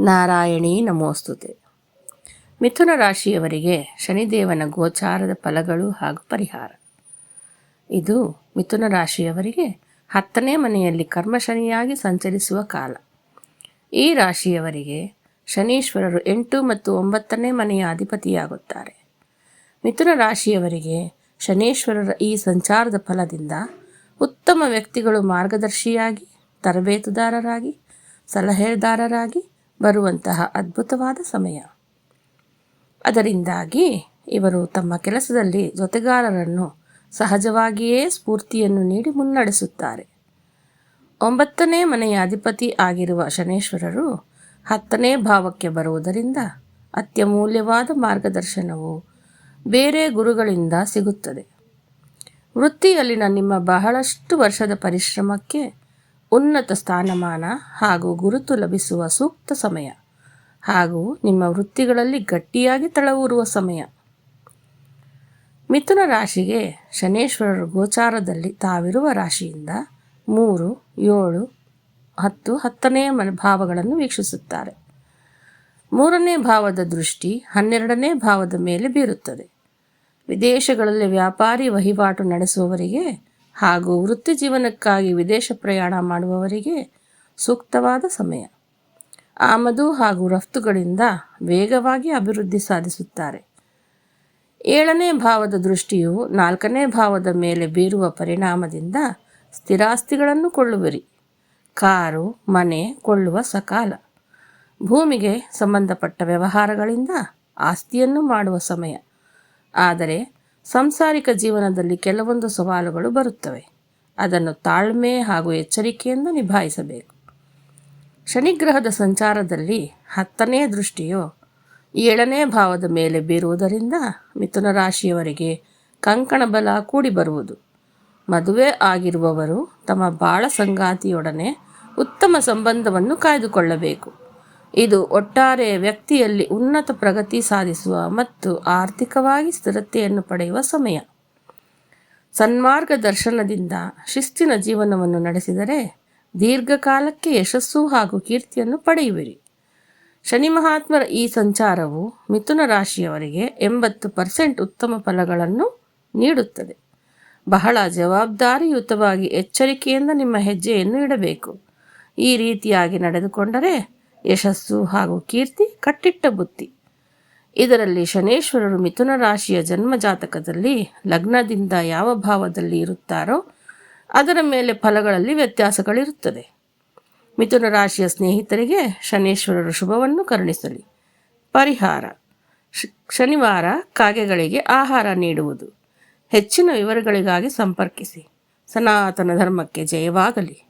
ನಾರಾಯಣೀ ನಮೋಸ್ತುತೆ. ಮಿಥುನ ರಾಶಿಯವರಿಗೆ ಶನಿದೇವನ ಗೋಚಾರದ ಫಲಗಳು ಹಾಗೂ ಪರಿಹಾರ. ಇದು ಮಿಥುನ ರಾಶಿಯವರಿಗೆ ಹತ್ತನೇ ಮನೆಯಲ್ಲಿ ಕರ್ಮಶನಿಯಾಗಿ ಸಂಚರಿಸುವ ಕಾಲ. ಈ ರಾಶಿಯವರಿಗೆ ಶನೀಶ್ವರರು ಎಂಟು ಮತ್ತು ಒಂಬತ್ತನೇ ಮನೆಯ ಅಧಿಪತಿಯಾಗುತ್ತಾರೆ. ಮಿಥುನ ರಾಶಿಯವರಿಗೆ ಶನೀಶ್ವರರ ಈ ಸಂಚಾರದ ಫಲದಿಂದ ಉತ್ತಮ ವ್ಯಕ್ತಿಗಳು ಮಾರ್ಗದರ್ಶಿಯಾಗಿ, ತರಬೇತುದಾರರಾಗಿ, ಸಲಹೆದಾರರಾಗಿ ಬರುವಂತಹ ಅದ್ಭುತವಾದ ಸಮಯ. ಅದರಿಂದಾಗಿ ಇವರು ತಮ್ಮ ಕೆಲಸದಲ್ಲಿ ಜೊತೆಗಾರರನ್ನು ಸಹಜವಾಗಿಯೇ ಸ್ಫೂರ್ತಿಯನ್ನು ನೀಡಿ ಮುನ್ನಡೆಸುತ್ತಾರೆ. ಒಂಬತ್ತನೇ ಮನೆಯ ಅಧಿಪತಿ ಆಗಿರುವ ಶನೇಶ್ವರರು ಹತ್ತನೇ ಭಾವಕ್ಕೆ ಬರುವುದರಿಂದ ಅತ್ಯಮೂಲ್ಯವಾದ ಮಾರ್ಗದರ್ಶನವು ಬೇರೆ ಗುರುಗಳಿಂದ ಸಿಗುತ್ತದೆ. ವೃತ್ತಿಯಲ್ಲಿನ ನಿಮ್ಮ ಬಹಳಷ್ಟು ವರ್ಷದ ಪರಿಶ್ರಮಕ್ಕೆ ಉನ್ನತ ಸ್ಥಾನಮಾನ ಹಾಗೂ ಗುರುತು ಲಭಿಸುವ ಸೂಕ್ತ ಸಮಯ ಹಾಗೂ ನಿಮ್ಮ ವೃತ್ತಿಗಳಲ್ಲಿ ಗಟ್ಟಿಯಾಗಿ ತಳವೂರುವ ಸಮಯ. ಮಿಥುನ ರಾಶಿಗೆ ಶನೇಶ್ವರರ ಗೋಚಾರದಲ್ಲಿ ತಾವಿರುವ ರಾಶಿಯಿಂದ ಮೂರು, ಏಳು, ಹತ್ತು ಹತ್ತನೆಯ ಮನ ಭಾವಗಳನ್ನು ವೀಕ್ಷಿಸುತ್ತಾರೆ. ಮೂರನೇ ಭಾವದ ದೃಷ್ಟಿ ಹನ್ನೆರಡನೇ ಭಾವದ ಮೇಲೆ ಬೀರುತ್ತದೆ. ವಿದೇಶಗಳಲ್ಲಿ ವ್ಯಾಪಾರಿ ವಹಿವಾಟು ನಡೆಸುವವರಿಗೆ ಹಾಗೂ ವೃತ್ತಿ ಜೀವನಕ್ಕಾಗಿ ವಿದೇಶ ಪ್ರಯಾಣ ಮಾಡುವವರಿಗೆ ಸೂಕ್ತವಾದ ಸಮಯ. ಆಮದು ಹಾಗೂ ರಫ್ತುಗಳಿಂದ ವೇಗವಾಗಿ ಅಭಿವೃದ್ಧಿ ಸಾಧಿಸುತ್ತಾರೆ. ಏಳನೇ ಭಾವದ ದೃಷ್ಟಿಯು ನಾಲ್ಕನೇ ಭಾವದ ಮೇಲೆ ಬೀರುವ ಪರಿಣಾಮದಿಂದ ಸ್ಥಿರಾಸ್ತಿಗಳನ್ನು ಕೊಳ್ಳುವಿರಿ. ಕಾರು, ಮನೆ, ಕೊಳ್ಳುವ ಸಕಾಲ. ಭೂಮಿಗೆ ಸಂಬಂಧಪಟ್ಟ ವ್ಯವಹಾರಗಳಿಂದ ಆಸ್ತಿಯನ್ನು ಮಾಡುವ ಸಮಯ. ಆದರೆ ಸಂಸಾರಿಕ ಜೀವನದಲ್ಲಿ ಕೆಲವೊಂದು ಸವಾಲುಗಳು ಬರುತ್ತವೆ. ಅದನ್ನು ತಾಳ್ಮೆ ಹಾಗೂ ಎಚ್ಚರಿಕೆಯಿಂದ ನಿಭಾಯಿಸಬೇಕು. ಶನಿಗ್ರಹದ ಸಂಚಾರದಲ್ಲಿ ಹತ್ತನೇ ದೃಷ್ಟಿಯು ಏಳನೇ ಭಾವದ ಮೇಲೆ ಬೀರುವುದರಿಂದ ಮಿಥುನ ರಾಶಿಯವರಿಗೆ ಕಂಕಣ ಬಲ ಕೂಡಿ ಬರುವುದು. ಮದುವೆ ಆಗಿರುವವರು ತಮ್ಮ ಬಾಳ ಸಂಗಾತಿಯೊಡನೆ ಉತ್ತಮ ಸಂಬಂಧವನ್ನು ಕಾಯ್ದುಕೊಳ್ಳಬೇಕು. ಇದು ಒಟ್ಟಾರೆ ವ್ಯಕ್ತಿಯಲ್ಲಿ ಉನ್ನತ ಪ್ರಗತಿ ಸಾಧಿಸುವ ಮತ್ತು ಆರ್ಥಿಕವಾಗಿ ಸ್ಥಿರತೆಯನ್ನು ಪಡೆಯುವ ಸಮಯ. ಸನ್ಮಾರ್ಗ ದರ್ಶನದಿಂದ ಶಿಸ್ತಿನ ಜೀವನವನ್ನು ನಡೆಸಿದರೆ ದೀರ್ಘಕಾಲಕ್ಕೆ ಯಶಸ್ಸು ಹಾಗೂ ಕೀರ್ತಿಯನ್ನು ಪಡೆಯುವಿರಿ. ಶನಿ ಮಹಾತ್ಮರ ಈ ಸಂಚಾರವು ಮಿಥುನ ರಾಶಿಯವರಿಗೆ ಎಂಬತ್ತು ಪರ್ಸೆಂಟ್ ಉತ್ತಮ ಫಲಗಳನ್ನು ನೀಡುತ್ತದೆ. ಬಹಳ ಜವಾಬ್ದಾರಿಯುತವಾಗಿ ಎಚ್ಚರಿಕೆಯಿಂದ ನಿಮ್ಮ ಹೆಜ್ಜೆಯನ್ನು ಇಡಬೇಕು. ಈ ರೀತಿಯಾಗಿ ನಡೆದುಕೊಂಡರೆ ಯಶಸ್ಸು ಹಾಗೂ ಕೀರ್ತಿ, ಕಟ್ಟಿಟ್ಟ ಬುತ್ತಿ ಇದರಲ್ಲಿ ಶನೇಶ್ವರರು ಮಿಥುನ ರಾಶಿಯ ಜನ್ಮ ಜಾತಕದಲ್ಲಿ ಲಗ್ನದಿಂದ ಯಾವ ಭಾವದಲ್ಲಿ ಇರುತ್ತಾರೋ ಅದರ ಮೇಲೆ ಫಲಗಳಲ್ಲಿ ವ್ಯತ್ಯಾಸಗಳಿರುತ್ತದೆ. ಮಿಥುನ ರಾಶಿಯ ಸ್ನೇಹಿತರಿಗೆ ಶನೇಶ್ವರರು ಶುಭವನ್ನು ಕರುಣಿಸಲಿ. ಪರಿಹಾರ. ಶನಿವಾರ ಕಾಗೆಗಳಿಗೆ ಆಹಾರ ನೀಡುವುದು. ಹೆಚ್ಚಿನ ವಿವರಗಳಿಗಾಗಿ ಸಂಪರ್ಕಿಸಿ. ಸನಾತನ ಧರ್ಮಕ್ಕೆ ಜಯವಾಗಲಿ.